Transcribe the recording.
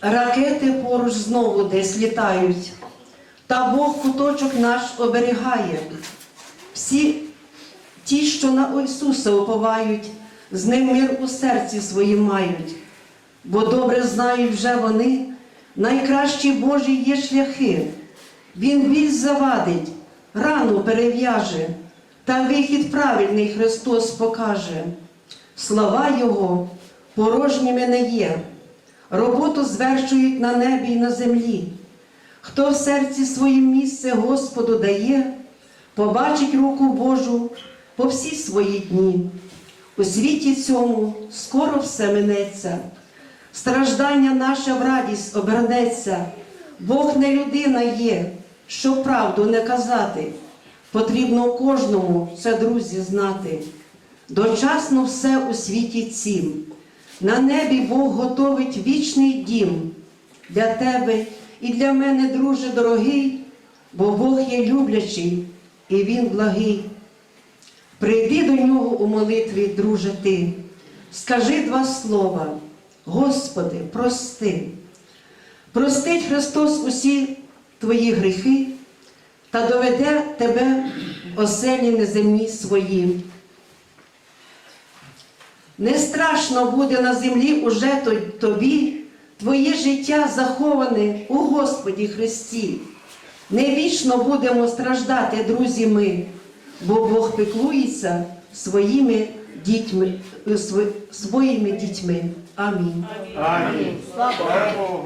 Ракети поруч знову десь літають, та Бог куточок наш оберігає. Всі ті, що на Ісуса уповають, з ним мир у серці своїм мають, бо добре знають вже вони, найкращі Божі є шляхи. Він біль завадить, рану перев'яже, та вихід правильний Христос покаже. Слова Його порожніми не є, роботу звершують на небі й на землі. Хто в серці своїм місце Господу дає, побачить руку Божу по всі свої дні. У світі цьому скоро все минеться, страждання наше в радість обернеться, Бог не людина є, щоб правду не казати. Потрібно кожному це, друзі, знати. Дочасно все у світі цім. На небі Бог готовить вічний дім для тебе і для мене, друже дорогий, бо Бог є люблячий і Він благий. Прийди до нього у молитві, друже ти, скажи два слова, Господи, прости. Простить Христос усі твої гріхи та доведе тебе оселі неземні свої. Не страшно буде на землі уже тобі, твоє життя заховане у Господі Христі. Не вічно будемо страждати, друзі, ми, бо Бог піклується своїми дітьми, е, своїми дітьми. Амінь. Амінь. Слава Богу.